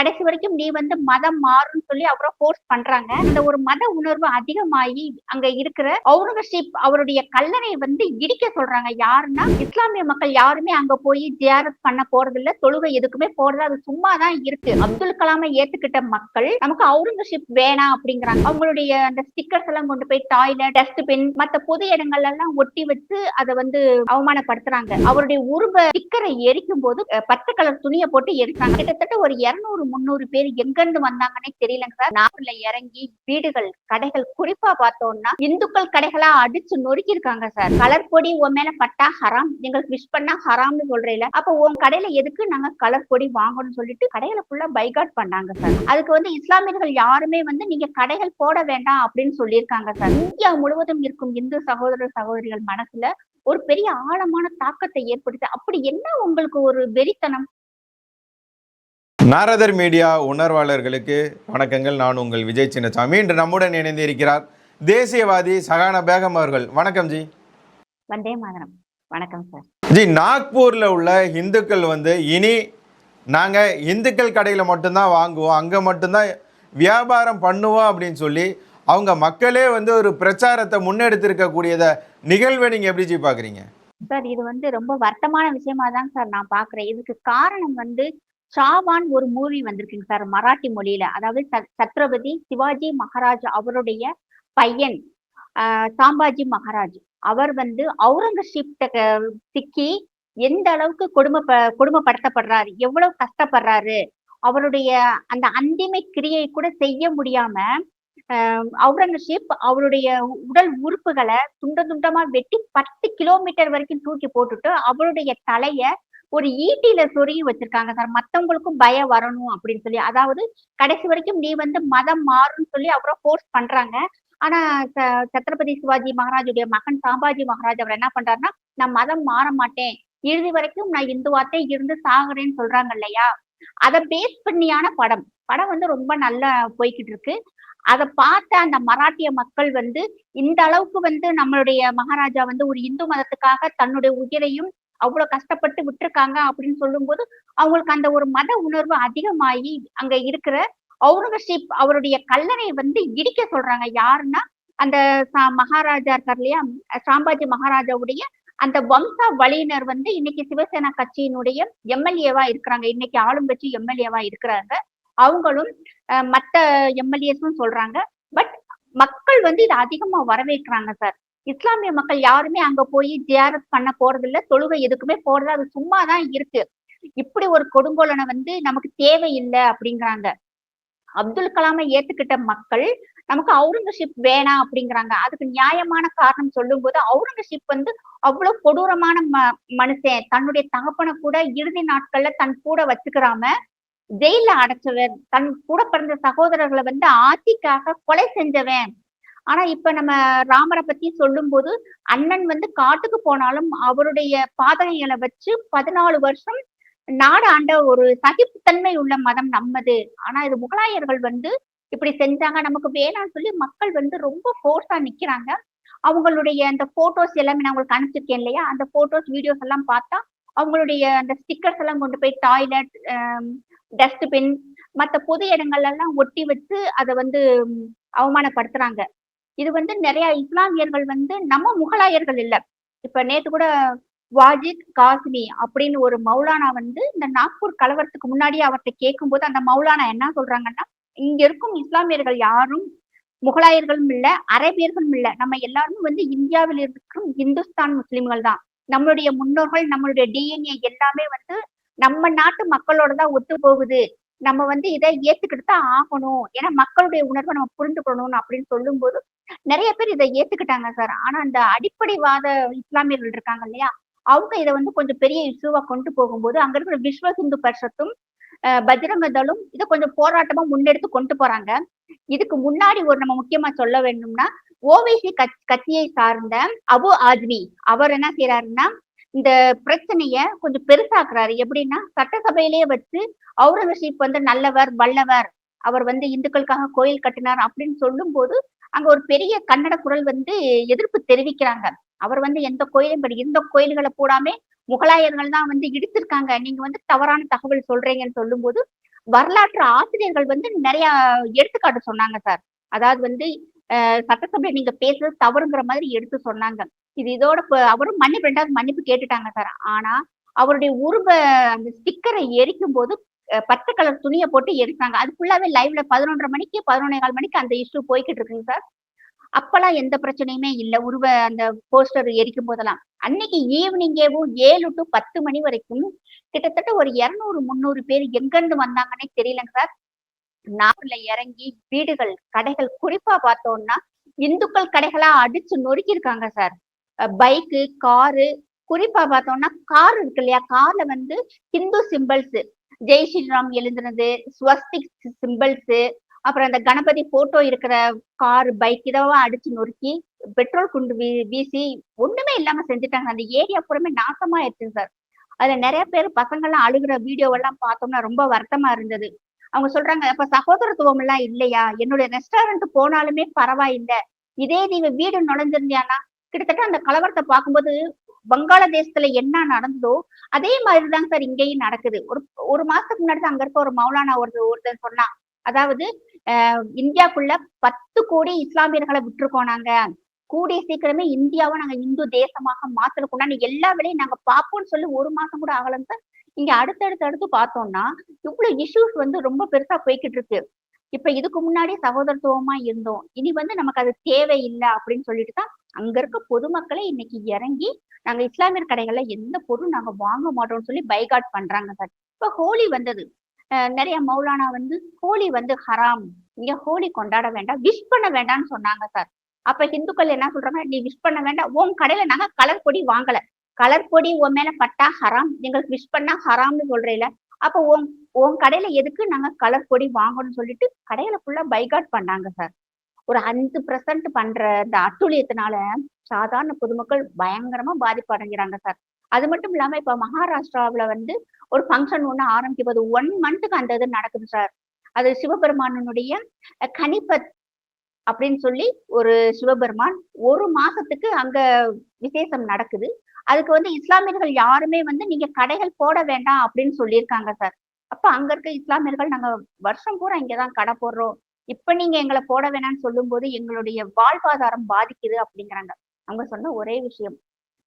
கடைசி வரைக்கும் நீ வந்து மதம் மாறும்னு சொல்லி அவரை ஃபோர்ஸ் பண்றாங்க. இந்த ஒரு மத உணர்வு அதிகமாகி அங்க இருக்கிற அவுரங்கசீப் அவருடைய கல்லறை வந்து இடிக்க சொல்றாங்க. யாருன்னா இஸ்லாமிய மக்கள் யாருமே அங்க போய் ஜியாரத் பண்ண போறது இல்ல தொழுகை எதுக்குமே போறது அது சும்மா தான் இருக்கு. அப்துல் கலாமை ஏத்துக்கிட்ட மக்கள் நமக்கு அவுரங்கசீப் வேணாம் அப்படிங்கிறாங்க. அவங்களுடைய அந்த ஸ்டிக்கர்ஸ் எல்லாம் கொண்டு போய் டாய்லெட் டஸ்ட்பின் மத்த பொது இடங்கள்ல எல்லாம் ஒட்டி வச்சு அதை வந்து அவமானப்படுத்துறாங்க. அவருடைய உருவ ஸ்டிக்கரை எரிக்கும் போது பச்சை கலர் துணியை போட்டு எரிச்சாங்க கிட்டத்தட்ட ஒரு இருநூறு முந்நூறு பேர் எங்கிருந்து வந்தாங்கன்னே தெரியலங்க சார். நாட்டுல இறங்கி வீடுகள் கடைகள் குறிப்பா பார்த்தோம்னா இந்துக்கள் கடைகளா அடிச்சு நொறுக்கி இருக்காங்க சார். கலர் பொடி உன் மேல பட்டா ஹராம். எங்களுக்கு விஷ் பண்ணா ஹராம்னு சொல்றீல அப்ப உன் கடையில எதுக்கு நாங்க கலர் பொடி வாங்கணும்னு சொல்லிட்டு கடைகளை ஃபுல்லா பைகாட் பண்ணாங்க சார். அதுக்கு வந்து இஸ்லாமியர்கள் யாருமே வந்து நீங்க கடைகள் போட வேண்டாம் அப்படின்னு சொல்லியிருக்காங்க சார். இந்தியா முழுவதும் இருக்கும் இந்து சகோதர சகோதரிகள் மனசுல ஒரு பெரிய ஆழமான தாக்கத்தை ஏற்படுத்த அப்படி என்ன உங்களுக்கு ஒரு வெறித்தனம்? நாரதர் மீடியா உணர்வாளர்களுக்கு வணக்கங்கள். நான் உங்கள் விஜய் சின்னசாமி. இன்று நம்முடன் இணைந்து இருக்கிறார் தேசியவாதி சகானா பேகம் அவர்கள். வணக்கம் ஜி. வந்தே மாதரம். வணக்கம் சார். ஜி நாக்பூரில் உள்ள இந்துக்கள் வந்து இனி நாங்கள் இந்துக்கள் கடையில் மட்டும்தான் வாங்குவோம். அங்கே மட்டும்தான் வியாபாரம் பண்ணுவோம் அப்படின்னு சொல்லி அவங்க மக்களே வந்து ஒரு பிரச்சாரத்தை முன்னெடுத்திருக்கக்கூடியத நிகழ்வை நீங்கள் எப்படி ஜி பார்க்குறீங்க சார் இது வந்து ரொம்ப வருத்தமான விஷயமா தான் சார் நான் பாக்குறேன். இதுக்கு காரணம் வந்து ஷாவான் ஒரு மூவி வந்திருக்குங்க சார் மராட்டி மொழியில. அதாவது சத்ரபதி சிவாஜி மகாராஜ் அவருடைய பையன் சாம்பாஜி மகாராஜ். அவர் வந்து அவுரங்கசீப் சிக்கி எந்த அளவுக்கு கொடுமை கொடுமைப்படுத்தப்படுறாரு எவ்வளவு கஷ்டப்படுறாரு அவருடைய அந்த அந்திமை கிரியை கூட செய்ய முடியாம அவுரங்கசீப் அவருடைய உடல் உறுப்புகளை துண்ட துண்டமா வெட்டி பத்து கிலோமீட்டர் வரைக்கும் தூக்கி போட்டுட்டு அவருடைய தலைய ஒரு ஈட்டியில சொருகி வச்சிருக்காங்க சார். மத்தவங்களுக்கும் பயம் வரணும் அப்படின்னு சொல்லி. அதாவது கடைசி வரைக்கும் நீ வந்து மதம் மாறும்னு சொல்லி அவரை ஃபோர்ஸ் பண்றாங்க. ஆனா ச- சத்ரபதி சிவாஜி மகாராஜுடைய மகன் சாம்பாஜி மகாராஜ் அவர் என்ன பண்றாருன்னா நான் மதம் மாற மாட்டேன். இறுதி வரைக்கும் நான் இந்துவாத்தே இருந்து சாகுறேன்னு சொல்றாங்க இல்லையா? அதை பேஸ் பண்ணியான படம். படம் வந்து ரொம்ப நல்லா போய்கிட்டு இருக்கு. அதை பார்த்த அந்த மராட்டிய மக்கள் வந்து இந்த அளவுக்கு வந்து நம்மளுடைய மகாராஜா வந்து ஒரு இந்து மதத்துக்காக தன்னுடைய உயிரையும் அவ்வளவு கஷ்டப்பட்டு விட்டுருக்காங்க அப்படின்னு சொல்லும்போது அவங்களுக்கு அந்த ஒரு மத உணர்வு அதிகமாகி அங்க இருக்கிற அவுரங்கசீப் அவருடைய கல்லறை வந்து இடிக்க சொல்றாங்க. யாருன்னா அந்த சா- மகாராஜா இருக்கார் இல்லையா? சாம்பாஜி மகாராஜாவுடைய அந்த வம்சா வழியினர் வந்து இன்னைக்கு சிவசேனா கட்சியினுடைய எம்எல்ஏவா இருக்கிறாங்க. இன்னைக்கு ஆளும் கட்சி எம்எல்ஏவா இருக்கிறாங்க. அவங்களும் அஹ், மத்த எம்எல்ஏஸும் சொல்றாங்க. பட் மக்கள் வந்து இதை அதிகமா வரவேற்கிறாங்க சார். இஸ்லாமிய மக்கள் யாருமே அங்க போய் ஜியாரத் பண்ண போறது இல்ல தொழுகை எதுக்குமே போறது அது சும்மா தான் இருக்கு. இப்படி ஒரு கொடுங்கோலனை வந்து நமக்கு தேவையில்லை அப்படிங்கிறாங்க. அப்துல் கலாமை ஏத்துக்கிட்ட மக்கள் நமக்கு அவுரங்கசீப் வேணாம் அப்படிங்கிறாங்க. அதுக்கு நியாயமான காரணம் சொல்லும் போது அவுரங்கசீப் வந்து அவ்வளவு கொடூரமான ம மனுஷன். தன்னுடைய தகப்பனை கூட இறுதி நாட்கள்ல தன் கூட வச்சுக்கிறாம ஜெயில அடைச்சவன். தன் கூட பிறந்த சகோதரர்களை வந்து ஆட்சிக்காக கொலை செஞ்சவன். ஆனா இப்ப நம்ம ராமரை பத்தி சொல்லும்போது அண்ணன் வந்து காட்டுக்கு போனாலும் அவருடைய பாதகைகளை வச்சு பதினாலு வருஷம் நாடு ஆண்ட ஒரு சகிப்புத்தன்மை உள்ள மதம் நம்மது. ஆனா இது முகலாயர்கள் வந்து இப்படி செஞ்சாங்க. நமக்கு வேணாம்னு சொல்லி மக்கள் வந்து ரொம்ப ஃபோர்ஸா நிக்கிறாங்க. அவங்களுடைய அந்த போட்டோஸ் எல்லாமே நான் உங்களுக்கு அனுப்பிச்சிருக்கேன் இல்லையா? அந்த போட்டோஸ் வீடியோஸ் எல்லாம் பார்த்தா அவங்களுடைய அந்த ஸ்டிக்கர்ஸ் எல்லாம் கொண்டு போய் டாய்லெட் டஸ்ட்பின் மற்ற பொது இடங்கள்ல எல்லாம் ஒட்டி வச்சு அதை வந்து அவமானப்படுத்துறாங்க. இது வந்து நிறைய இஸ்லாமியர்கள் வந்து நம்ம முகலாயர்கள் இல்லை. இப்ப நேத்து கூட வாஜித் காஸ்மி அப்படின்னு ஒரு மௌலானா வந்து இந்த நாக்பூர் கலவரத்துக்கு முன்னாடி அவர்கிட்ட கேட்கும்போது அந்த மௌலானா என்ன சொல்றாங்கன்னா இங்க இருக்கும் இஸ்லாமியர்கள் யாரும் முகலாயர்களும் இல்ல அரேபியர்களும் இல்ல. நம்ம எல்லாருமே வந்து இந்தியாவில் இருக்கும் இந்துஸ்தான் முஸ்லிம்கள் தான். நம்மளுடைய முன்னோர்கள் நம்மளுடைய டிஎன்ஏ எல்லாமே வந்து நம்ம நாட்டு மக்களோட தான் ஒத்து போகுது நம்ம வந்து இதை ஏத்துக்கிட்டு தான் ஆகணும். ஏன்னா மக்களுடைய உணர்வை நம்ம புரிந்துக்கணும் அப்படின்னு சொல்லும்போது நிறைய பேர் இதை ஏத்துக்கிட்டாங்க சார். ஆனா அந்த அடிப்படைவாத இஸ்லாமியர்கள் இருக்காங்க இல்லையா? அவங்க இதை வந்து கொஞ்சம் பெரிய இஷ்யூவா கொண்டு போகும்போது அங்க இருக்கிற விஸ்வ இந்து பரிஷத்தும் அஹ், தளும் இதை கொஞ்சம் போராட்டமா முன்னெடுத்து கொண்டு போறாங்க. இதுக்கு முன்னாடி ஒரு நம்ம முக்கியமா சொல்ல வேண்டும்னா ஓவைசி கட்சியை சார்ந்த அபு ஆஜ்மி அவர் என்ன செய்யறாருன்னா இந்த பிரச்சனைய கொஞ்சம் பெருசாக்குறாரு. எப்படின்னா சட்டசபையிலேயே வச்சு அவுரங்கசீப் வந்து நல்லவர் வல்லவர் அவர் வந்து இந்துக்களுக்காக கோயில் கட்டினார் அப்படின்னு சொல்லும்போது அங்க ஒரு பெரிய கன்னட குரல் வந்து எதிர்ப்பு தெரிவிக்கிறாங்க. அவர் வந்து எந்த கோயிலும் படி எந்த கோயில்களை போடாமே முகலாயர்கள் தான் வந்து இடிச்சிருக்காங்க. நீங்க வந்து தவறான தகவல் சொல்றீங்கன்னு சொல்லும்போது வரலாற்று ஆசிரியர்கள் வந்து நிறைய எடுத்துக்காட்டு சொன்னாங்க சார். அதாவது வந்து சட்டசபையில நீங்க பேசுறது தவறுங்கிற மாதிரி எடுத்து சொன்னாங்க. இது இதோட அவரும் மன்னிப்பு ரெண்டாவது மன்னிப்பு கேட்டுட்டாங்க சார். ஆனா அவருடைய உருவ அந்த ஸ்டிக்கரை எரிக்கும் போது பச்சை கலர் துணியை போட்டு எரிச்சாங்க. அது ஃபுல்லாவே லைவ்ல பதினொன்றரை மணிக்கு பதினொன்னே கால் மணிக்கு அந்த இஷ்யூ போய்கிட்டு இருக்குங்க சார். அப்பெல்லாம் எந்த பிரச்சனையுமே இல்ல. உருவ அந்த போஸ்டர் எரிக்கும் போதெல்லாம் அன்னைக்கு ஈவினிங்கேவும் ஏழு டு பத்து மணி வரைக்கும் கிட்டத்தட்ட ஒரு இரநூறு முந்நூறு பேர் எங்கிருந்து வந்தாங்கன்னே தெரியலங்க சார். நார்ல இறங்கி வீடுகள் கடைகள் குறிப்பா பார்த்தோம்னா இந்துக்கள் கடைகளா அடிச்சு நொறுக்கியிருக்காங்க சார். பைக்கு காரு குறிப்பா பார்த்தோம்னா கார் இருக்கு இல்லையா? கார்ல வந்து ஹிந்து சிம்பிள்ஸ் ஜெய் ஸ்ரீராம் எழுதுனது ஸ்வஸ்திக் சிம்பிள்ஸ் அப்புறம் அந்த கணபதி போட்டோ இருக்கிற கார் பைக் இதெல்லாம் அடிச்சு நொறுக்கி பெட்ரோல் குண்டு வீ வீசி ஒண்ணுமே இல்லாம செஞ்சுட்டாங்க. அந்த ஏரியா பூரமே நாசமா ஆயிடுச்சு சார் அதுல நிறைய பேர் பசங்கள்லாம் அழுகுற வீடியோ எல்லாம் பார்த்தோம்னா ரொம்ப வருத்தமா இருந்தது. அவங்க சொல்றாங்க அப்ப சகோதரத்துவம் எல்லாம் இல்லையா? என்னுடைய ரெஸ்டாரண்ட் போனாலுமே பரவாயில்லை. இதே நீங்க வீடு நுழைஞ்சிருந்தியானா கிட்டத்தட்ட அந்த கலவரத்தை பார்க்கும்போது வங்காளதேசத்துல என்ன நடந்ததோ அதே மாதிரிதாங்க சார் இங்கேயும் நடக்குது. ஒரு ஒரு மாசத்துக்கு முன்னாடி தான் அங்க இருக்க ஒரு மௌலானா ஒரு ஒருத்தன் சொன்னான். அதாவது அஹ், இந்தியாக்குள்ள பத்து கோடி இஸ்லாமியர்களை விட்டுருக்கோம் நாங்க. கூடிய சீக்கிரமே இந்தியாவை நாங்க இந்து தேசமாக மாத்தணும்னா எல்லா வேலையும் நாங்க பார்ப்போம்னு சொல்லி ஒரு மாசம் கூட ஆகலம் சார். இங்க அடுத்தடுத்து அடுத்து பார்த்தோம்னா இவ்வளவு இஷ்யூஸ் வந்து ரொம்ப பெருசா போய்கிட்டு இருக்கு. இப்ப இதுக்கு முன்னாடி சகோதரத்துவமா இருந்தோம். இனி வந்து நமக்கு அது தேவையில்லை அப்படின்னு சொல்லிட்டு தான் அங்க இருக்க பொதுமக்களே இன்னைக்கு இறங்கி நாங்க இஸ்லாமியர் கடைகள்ல எந்த பொருள் நாங்க வாங்க மாட்டோம்னு சொல்லி பைகாட் பண்றாங்க சார். இப்ப ஹோலி வந்தது. நிறைய மௌலானா வந்து ஹோலி வந்து ஹராம். நீங்க ஹோலி கொண்டாட வேண்டாம் விஷ் பண்ண வேண்டாம்னு சொன்னாங்க சார். அப்ப ஹிந்துக்கள் என்ன சொல்றாங்க நீ விஷ் பண்ண வேண்டாம் உன் கடையில நாங்க கலர் பொடி வாங்கல. கலர் பொடி உன் மேல பட்டா ஹராம் எங்களுக்கு விஷ் பண்ணா ஹராம்னு சொல்றீல அப்ப உன் உன் கடையில எதுக்கு நாங்க கலர் பொடி வாங்கணும்னு சொல்லிட்டு கடையில ஃபுல்லா பைகாட் பண்ணாங்க சார். ஒரு அஞ்சு பர்சன்ட் பண்ற இந்த அத்துழியத்தினால சாதாரண பொதுமக்கள் பயங்கரமா பாதிப்பு அடைஞ்சிறாங்க சார் அது மட்டும் இல்லாம இப்ப மகாராஷ்டிராவில வந்து ஒரு ஃபங்க்ஷன் ஒண்ணு ஆரம்பிக்கும்போது ஒன் மந்த்துக்கு அந்த இது நடக்குது சார் அது சிவபெருமானனுடைய அஹ், கணிப்பத் அப்படின்னு சொல்லி ஒரு சிவபெருமான் ஒரு மாசத்துக்கு அங்க விசேஷம் நடக்குது. அதுக்கு வந்து இஸ்லாமியர்கள் யாருமே வந்து நீங்க கடைகள் போட வேண்டாம் அப்படின்னு சொல்லியிருக்காங்க சார் அப்ப அங்க இருக்க இஸ்லாமியர்கள் நாங்க வருஷம் பூரா இங்கதான் கடை போடுறோம். இப்ப நீங்க எங்களை போட வேணாம்னு சொல்லும் போது எங்களுடைய வாழ்வாதாரம் பாதிக்குது அப்படிங்கிறாங்க. அவங்க சொன்ன ஒரே விஷயம்.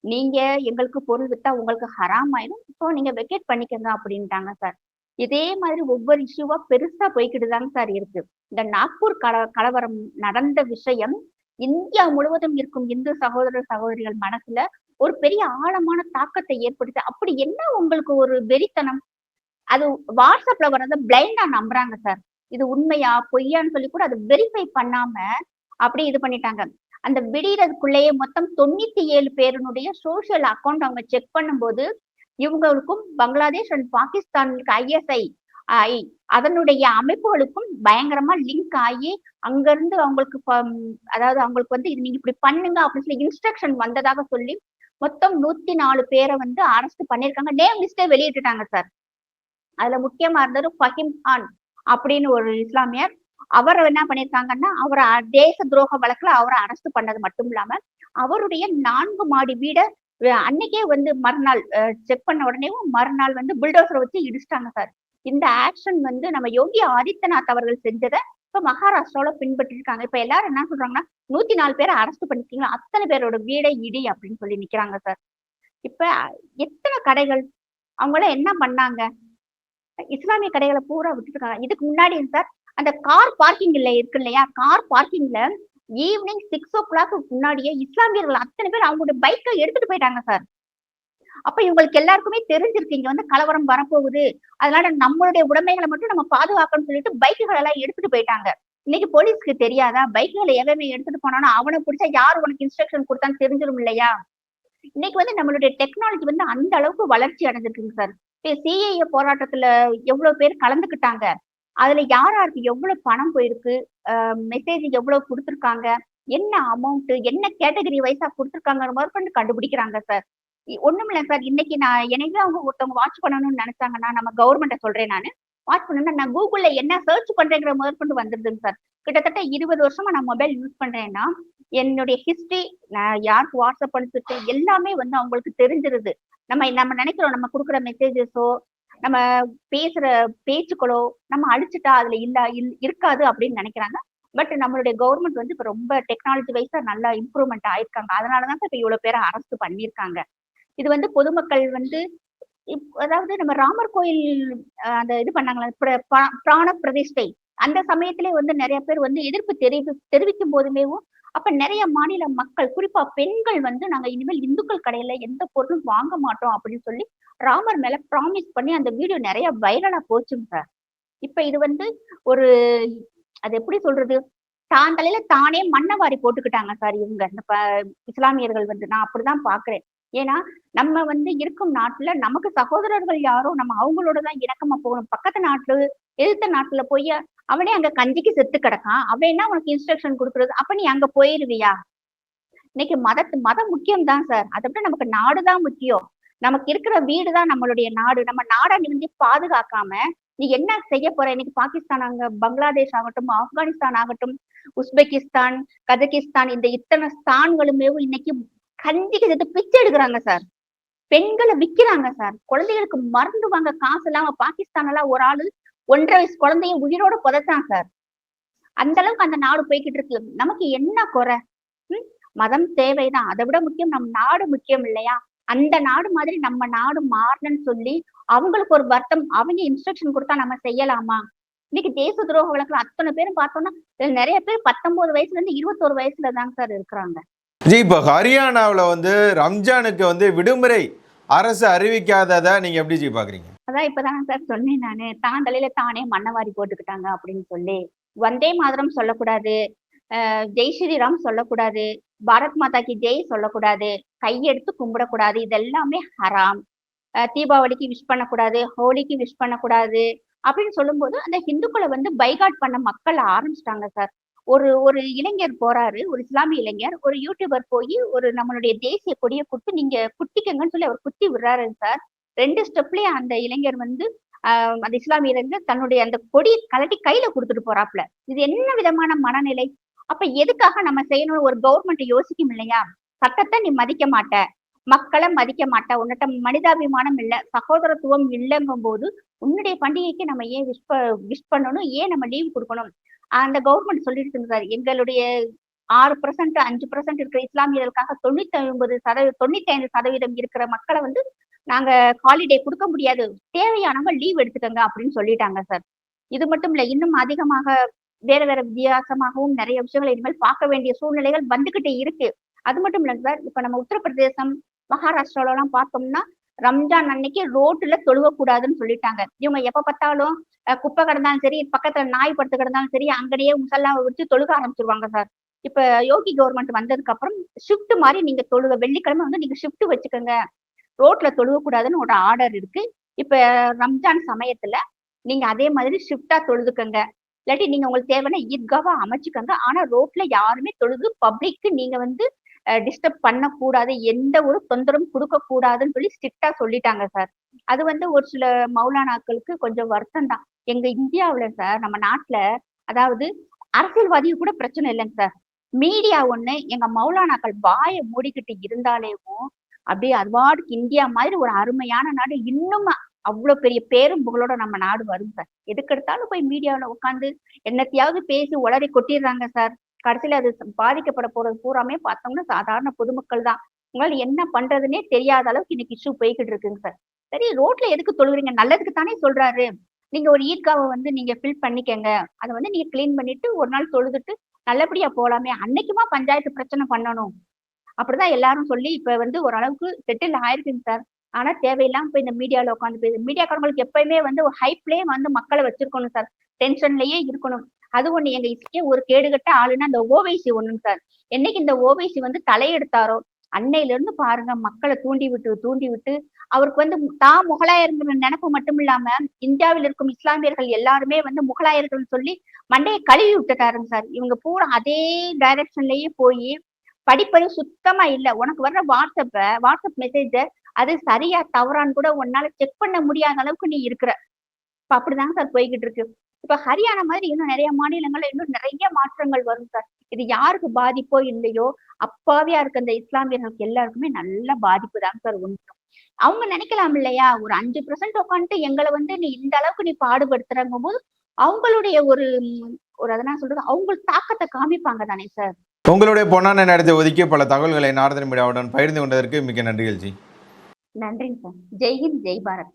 நீங்க எங்களுக்கு பொருள் வித்தா உங்களுக்கு ஹராம் ஆயிடும். இப்போ நீங்க வெக்கேட் பண்ணிக்கங்க அப்படின்ட்டாங்க சார். இதே மாதிரி ஒவ்வொரு இஷ்யூவா பெருசா போய்கிட்டு தாங்க சார் இருக்கு. இந்த நாக்பூர் கல கலவரம் நடந்த விஷயம் இந்தியா முழுவதும் இருக்கும் இந்து சகோதர சகோதரிகள் மனசுல ஒரு பெரிய ஆழமான தாக்கத்தை ஏற்படுத்தி அப்படி என்ன உங்களுக்கு ஒரு வெறித்தனம்? அது வாட்ஸ்அப்ல வர்றத பிளைண்டா நம்புறாங்க சார். இது உண்மையா பொய்யான்னு சொல்லி கூட அதை வெரிஃபை பண்ணாம அப்படியே இது பண்ணிட்டாங்க. அந்த விடியறதுக்குள்ளேயே மொத்தம் தொண்ணூத்தி ஏழு பேருனுடைய சோஷியல் அக்கௌண்ட் அவங்க செக் பண்ணும்போது இவங்களுக்கும் பங்களாதேஷ் அண்ட் பாகிஸ்தானுக்கு ஐஎஸ்ஐ ஐ அதனுடைய அமைப்புகளுக்கும் பயங்கரமா லிங்க் ஆகி அங்கிருந்து அவங்களுக்கு அதாவது அவங்களுக்கு வந்து இது நீங்க இப்படி பண்ணுங்க அப்படின்னு சொல்லி இன்ஸ்ட்ரக்ஷன் வந்ததாக சொல்லி மொத்தம் நூத்தி நாலு பேரை வந்து அரெஸ்ட் பண்ணிருக்காங்க நேம் லிஸ்டே வெளியிட்டுட்டாங்க சார் அதுல முக்கியமா இருந்தது ஃபஹிம் கான் அப்படின்னு ஒரு இஸ்லாமியர் அவரை என்ன பண்ணியிருக்காங்கன்னா அவரை தேச துரோக வழக்குல அவரை அரெஸ்ட் பண்ணது மட்டும் இல்லாம அவருடைய நான்கு மாடி வீடை அன்னைக்கே வந்து மறுநாள் செக் பண்ண உடனேவும் மறுநாள் வந்து புல்டோசரை வச்சு இடிச்சிட்டாங்க சார் இந்த ஆக்ஷன் வந்து நம்ம யோகி ஆதித்யநாத் அவர்கள் செஞ்சதை இப்ப மகாராஷ்டிராவில பின்பற்றி இருக்காங்க இப்ப எல்லாரும் என்ன சொல்றாங்கன்னா நூத்தி நாலு பேரை அரெஸ்ட் பண்ணிருக்கீங்களா? அத்தனை பேரோட வீடை இடி அப்படின்னு சொல்லி நிக்கிறாங்க சார் இப்ப எத்தனை கடைகள்? அவங்களாம் என்ன பண்ணாங்க? இஸ்லாமிய கடைகளை பூரா விட்டுருக்காங்க இதுக்கு முன்னாடி சார் அந்த கார் பார்க்கிங்ல இருக்கு இல்லையா? கார் பார்க்கிங்ல ஈவினிங் சிக்ஸ் ஓ கிளாக் முன்னாடியே இஸ்லாமியர்கள் அத்தனை பேர் அவங்களுடைய பைக்கை எடுத்துட்டு போயிட்டாங்க சார் அப்ப இவங்களுக்கு எல்லாருக்குமே தெரிஞ்சிருக்கு இங்க வந்து கலவரம் வரப்போகுது. அதனால நம்மளுடைய உடைமைகளை மட்டும் நம்ம பாதுகாக்கணும்னு சொல்லிட்டு பைக்குகள் எல்லாம் எடுத்துட்டு போயிட்டாங்க. இன்னைக்கு போலீஸ்க்கு தெரியாதா? பைக்குகளை எவன் எடுத்துட்டு போனானோ அவனை பிடிச்சா யார் உனக்கு இன்ஸ்ட்ரக்ஷன் கொடுத்தான்னு தெரிஞ்சிடும் இல்லையா? இன்னைக்கு வந்து நம்மளுடைய டெக்னாலஜி வந்து அந்த அளவுக்கு வளர்ச்சி அடைஞ்சிருக்குங்க சார் சிஏஏ போராட்டத்துல எவ்வளவு பேர் கலந்துக்கிட்டாங்க? அதுல யார் யாருக்கு எவ்வளவு பணம் போயிருக்கு? மெசேஜ் எவ்வளவு கொடுத்துருக்காங்க? என்ன அமௌண்ட் என்ன கேட்டகரி வைஸா கொடுத்துருக்காங்க முதற்கொண்டு கண்டுபிடிக்கிறாங்க சார் ஒண்ணுமில்ல சார் இன்னைக்கு நான் எனவே அவங்க ஒருத்தவங்க வாட்ச் பண்ணணும்னு நினைச்சாங்கன்னா நம்ம கவர்மெண்ட்டை சொல்றேன் நான். வாட்ச் பண்ணா நான் கூகுள்ல என்ன சர்ச் பண்றேங்கிற முதற்கொண்டு வந்துருதுங்க சார் கிட்டத்தட்ட இருபது வருஷமா நான் மொபைல் யூஸ் பண்றேன்னா என்னுடைய ஹிஸ்டரி நான் யாருக்கு வாட்ஸ்அப் அனுப்பிச்சிருக்கேன் எல்லாமே வந்து அவங்களுக்கு தெரிஞ்சிருது. நம்ம நம்ம நினைக்கிறோம் நம்ம கொடுக்குற மெசேஜஸோ நம்ம பேசுற பேச்சுக்களோ நம்ம அழிச்சிட்டா அதுல இல்ல இல்- இருக்காது அப்படின்னு நினைக்கிறாங்க. பட் நம்மளுடைய கவர்மெண்ட் வந்து இப்ப ரொம்ப டெக்னாலஜி வைஸா நல்லா இம்ப்ரூவ்மெண்ட் ஆயிருக்காங்க. அதனாலதான் இப்ப இவ்வளவு பேரை அரெஸ்ட் பண்ணியிருக்காங்க. இது வந்து பொதுமக்கள் வந்து இப்- அதாவது நம்ம ராமர் கோயில் அந்த இது பண்ணாங்களா பா- பிராண பிரதிஷ்டை. அந்த சமயத்திலே வந்து நிறைய பேர் வந்து எதிர்ப்பு தெரிவி தெரிவிக்கும் போதுமேவும் அப்ப நிறைய மாநில மக்கள் குறிப்பா பெண்கள் வந்து நாங்க இனிமேல் இந்துக்கள் கடையில எந்த பொருளும் வாங்க மாட்டோம் அப்படின்னு சொல்லி ராமர் மேல ப்ராமிஸ் பண்ணி அந்த வீடியோ நிறைய வைரலா போச்சுங்க சார். இப்ப இது வந்து ஒரு அது எப்படி சொல்றது? தான் தலையில தானே மண்ணை வாரி போட்டுக்கிட்டாங்க சார் இவங்க. இந்த ப- இஸ்லாமியர்கள் வந்து நான் அப்படிதான் பாக்குறேன். ஏன்னா நம்ம வந்து இருக்கும் நாட்டுல நமக்கு சகோதரர்கள் யாரோ நம்ம அவங்களோட தான் இணக்கமா போகணும். பக்கத்து நாட்டு எதிர்த்த நாட்டுல போய் அவனே அங்க கஞ்சிக்கு செத்து கிடக்கான். அவன் என்ன உனக்கு இன்ஸ்ட்ரக்ஷன் கொடுக்குறது? அப்ப நீ அங்க போயிருவியா? இன்னைக்கு மதத்து மதம் முக்கியம் தான் சார். அதை விட நமக்கு நாடு தான் முக்கியம். நமக்கு இருக்கிற வீடு தான் நம்மளுடைய நாடு. நம்ம நாடை நீ வந்து பாதுகாக்காம நீ என்ன செய்ய போற? இன்னைக்கு பாகிஸ்தான் அங்க பங்களாதேஷ் ஆகட்டும் ஆப்கானிஸ்தான் ஆகட்டும் உஸ்பெகிஸ்தான் கஜகிஸ்தான் இந்த இத்தனை ஸ்தான்களுமே இன்னைக்கு கஞ்சிக்கு சேர்த்து பிச்சை எடுக்கிறாங்க சார். பெண்களை விக்கிறாங்க சார். குழந்தைகளுக்கு மருந்து வாங்க காசு இல்லாம பாகிஸ்தான் எல்லாம் ஒரு ஆளு ஒன்றரை வயசு குழந்தைய உயிரோட புதைச்சான் சார். அந்த அளவுக்கு அந்த நாடு போய்கிட்டு இருக்கு. நமக்கு என்ன குறை? மதம் தேவைதான். அதை விட முக்கியம் நம் நாடு முக்கியம் இல்லையா? அந்த நாடு மாதிரி நம்ம நாடு மாறணும்னு சொல்லி அவங்களுக்கு ஒரு வருத்தம் அவங்க இன்ஸ்ட்ரக்ஷன் கொடுத்தா நம்ம செய்யலாமா? இன்னைக்கு தேச துரோக வழக்குல அத்தனை பேரும் பார்த்தோம்னா நிறைய பேர் பத்தொன்பது வயசுல இருந்து இருபத்தோரு வயசுல தாங்க சார் இருக்கிறாங்க. ஜி இப்போ ஹரியானாவில் வந்து ரம்ஜானுக்கு வந்து விடுமுறை அரசு அறிவிக்காததை நீங்க எப்படி ஜி பாக்குறீங்க? அதான் இப்பதான் சார் சொன்னேன் நானு. தான் தலையில தானே மண்ணவாரி போட்டுக்கிட்டாங்க அப்படின்னு சொல்லி. வந்தே மாதரம் சொல்லக்கூடாது. ஜெய் ஸ்ரீராம் சொல்லக்கூடாது. பாரத் மாதா கி ஜெய் சொல்லக்கூடாது. கையெடுத்து கும்பிடக்கூடாது. இதெல்லாமே ஹராம். தீபாவளிக்கு விஷ் பண்ணக்கூடாது. ஹோலிக்கு விஷ் பண்ணக்கூடாது அப்படின்னு சொல்லும்போது அந்த ஹிந்துக்களை வந்து பைகாட் பண்ண மக்கள் ஆரம்பிச்சிட்டாங்க சார். ஒரு ஒரு இளைஞர் போறாரு ஒரு இஸ்லாமிய இளைஞர் ஒரு யூடியூபர் போய் ஒரு நம்மளுடைய தேசிய கொடியை கொடுத்து நீங்க குட்டிக்கங்கன்னு சொல்லி அவர் குத்தி விடுறாரு சார். ரெண்டு ஸ்டெப்லயே அந்த இளைஞர் வந்து ஆஹ் அந்த இஸ்லாமிய இளைஞர் தன்னுடைய அந்த கொடியை கலட்டி கையில கொடுத்துட்டு போறாப்ல இது என்ன விதமான மனநிலை? அப்ப எதுக்காக நம்ம செய்யணும்னு ஒரு கவர்மெண்ட் யோசிக்கும் இல்லையா? சட்டத்தை நீ மதிக்க மாட்ட. மக்களை மதிக்க மாட்ட. உன்னிட்ட மனிதாபிமானம் இல்ல. சகோதரத்துவம் இல்லைங்கும் போது உன்னுடைய பண்டிகைக்கு நம்ம ஏன் விஷ் விஷ் பண்ணணும்? ஏன் நம்ம லீவ் கொடுக்கணும்? அந்த கவர்மெண்ட் சொல்லிட்டு இருந்தார் எங்களுடைய ஆறு பர்சன்ட் அஞ்சு பர்சன்ட் இருக்கிற இஸ்லாமியர்களுக்காக தொண்ணூத்தி ஒன்பது சதவீதம் தொண்ணூத்தி ஐந்து சதவீதம் இருக்கிற மக்களை வந்து நாங்க ஹாலிடே கொடுக்க முடியாது. தேவையானவங்க லீவ் எடுத்துக்கங்க அப்படின்னு சொல்லிட்டாங்க சார் இது மட்டும் இல்ல இன்னும் அதிகமாக வேற வேற வித்தியாசமாகவும் நிறைய விஷயங்களை இனிமேல் பார்க்க வேண்டிய சூழ்நிலைகள் வந்துகிட்டே இருக்கு. அது மட்டும் இல்லைங்க சார் இப்ப நம்ம உத்தரப்பிரதேசம் மகாராஷ்டிரால எல்லாம் பார்த்தோம்னா ரம்ஜான் அன்னைக்கு ரோட்டுல தொழுவக்கூடாதுன்னு சொல்லிட்டாங்க. இவங்க எப்ப பார்த்தாலும் குப்பை கிடந்தாலும் சரி பக்கத்துல நாய் படுத்து கிடந்தாலும் சரி அங்கடையே முசல்லா வச்சு தொழுக ஆரம்பிச்சிருவாங்க சார். இப்ப யோகி கவர்மெண்ட் வந்ததுக்கு அப்புறம் ஷிஃப்ட் மாதிரி நீங்க தொழுக வெள்ளிக்கிழமை வந்து நீங்க ஷிஃப்ட் வச்சுக்கோங்க. ரோட்ல தொழுவக்கூடாதுன்னு ஒரு ஆர்டர் இருக்கு. இப்ப ரம்ஜான் சமயத்துல நீங்க அதே மாதிரி ஷிஃப்டா தொழுதுக்கங்க. இல்லாட்டி நீங்க உங்களுக்கு தேவையான ஈத்காவா அமைச்சுக்கோங்க. ஆனா ரோட்ல யாருமே தொழுது பப்ளிக்கு நீங்க வந்து டிஸ்டர்ப் பண்ணக்கூடாது எந்த ஒரு தொந்தரவும் கொடுக்க கூடாதுன்னு சொல்லி ஸ்ட்ரிக்டா சொல்லிட்டாங்க சார் அது வந்து ஒரு சில மௌலானாக்களுக்கு கொஞ்சம் வருத்தம் தான் எங்க இந்தியாவுல சார் நம்ம நாட்டுல அதாவது அரசியல்வாதி கூட பிரச்சனை இல்லைங்க சார் மீடியா ஒண்ணு எங்க மௌலானாக்கள் வாயை மூடிக்கிட்டு இருந்தாலேவும் அப்படியே அதுவாடுக்கு இந்தியா மாதிரி ஒரு அருமையான நாடு இன்னும் அவ்வளவு பெரிய பேரும் புகழோட நம்ம நாடு வரும் சார் எதுக்கெடுத்தாலும் போய் மீடியாவில் உட்காந்து என்னத்தையாவது பேசி உளறி கொட்டிடுறாங்க சார் கடைசியில அது பாதிக்கப்பட போறது பூராமே பார்த்தோம்னா சாதாரண பொதுமக்கள் தான். உங்களால் என்ன பண்றதுன்னே தெரியாத அளவுக்கு இன்னைக்கு இஷ்யூ போய்கிட்டு இருக்குங்க சார் சரி ரோட்ல எதுக்கு தொழுகிறீங்க? நல்லதுக்கு தானே சொல்றாரு. நீங்க ஒரு ஈத்காவை வந்து நீங்க ஃபில் பண்ணிக்கங்க. அதை வந்து நீங்க கிளீன் பண்ணிட்டு ஒரு நாள் தொழுதுட்டு நல்லபடியா போலாமே. அன்னைக்குமா பஞ்சாயத்து பிரச்சனை பண்ணணும். அப்படிதான் எல்லாரும் சொல்லி இப்ப வந்து ஓரளவுக்கு செட்டில் ஆயிருக்குங்க சார் ஆனா தேவையில்லாம போய் இந்த மீடியால உட்காந்து போய் மீடியாக்காரங்களுக்கு எப்பயுமே வந்து ஒரு ஹைப்லயே வந்து மக்களை வச்சிருக்கணும் சார் டென்ஷன்லயே இருக்கணும். அது ஒண்ணு எங்க இதுக்கே ஒரு கேடுகட்ட ஆளுன்னா அந்த ஓவைசி ஒண்ணுங்க சார். என்னைக்கு இந்த ஓவைசி வந்து தலையெடுத்தாரோ அன்னையில இருந்து பாருங்க மக்களை தூண்டி விட்டு தூண்டி விட்டு அவருக்கு வந்து தான் முகலாயர்கள் நினைப்பு மட்டும் இல்லாம இந்தியாவில் இருக்கும் இஸ்லாமியர்கள் எல்லாருமே வந்து முகலாயர்கள் சொல்லி மண்டையை கழுவி விட்டுட்டாருங்க சார். இவங்க பூரா அதே டைரக்ஷன்லயே போய் படிப்பறிவு சுத்தமா இல்ல. உனக்கு வர்ற வாட்ஸ்அப்ப வாட்ஸ்அப் மெசேஜ அது சரியா தவறான்னு கூட உன்னால செக் பண்ண முடியாத அளவுக்கு நீ இருக்கிற. இப்ப அப்படிதாங்க சார் போய்கிட்டு இருக்கு. இப்ப ஹரியானா மாதிரி இன்னும் நிறைய மாநிலங்கள்ல இன்னும் நிறைய மாற்றங்கள் வரும் சார். இது யாருக்கு பாதிப்போ இல்லையோ அப்பாவியா இருக்க இந்த இஸ்லாமியர்களுக்கு எல்லாருக்குமே நல்ல பாதிப்பு தாங்க சார் உண்டு. அவங்க நினைக்கலாம் இல்லையா? ஒரு அஞ்சு பெர்சென்ட் உட்காந்துட்டு எங்களை வந்து நீ இந்த அளவுக்கு நீ பாடுபடுத்துறங்க போது அவங்களுடைய ஒரு ஒரு அதனா சொல்றது? அவங்க தாக்கத்தை காமிப்பாங்க தானே சார். உங்களுடைய பொன்னான நேரத்தை ஒதுக்கி பல தகவல்களை நாரதன் மீடியாவுடன் பகிர்ந்து கொண்டதற்கு மிக்க நன்றிகள் ஜி. நன்றிங்க சார். ஜெய்ஹிந்த் ஜெய் பாரத்.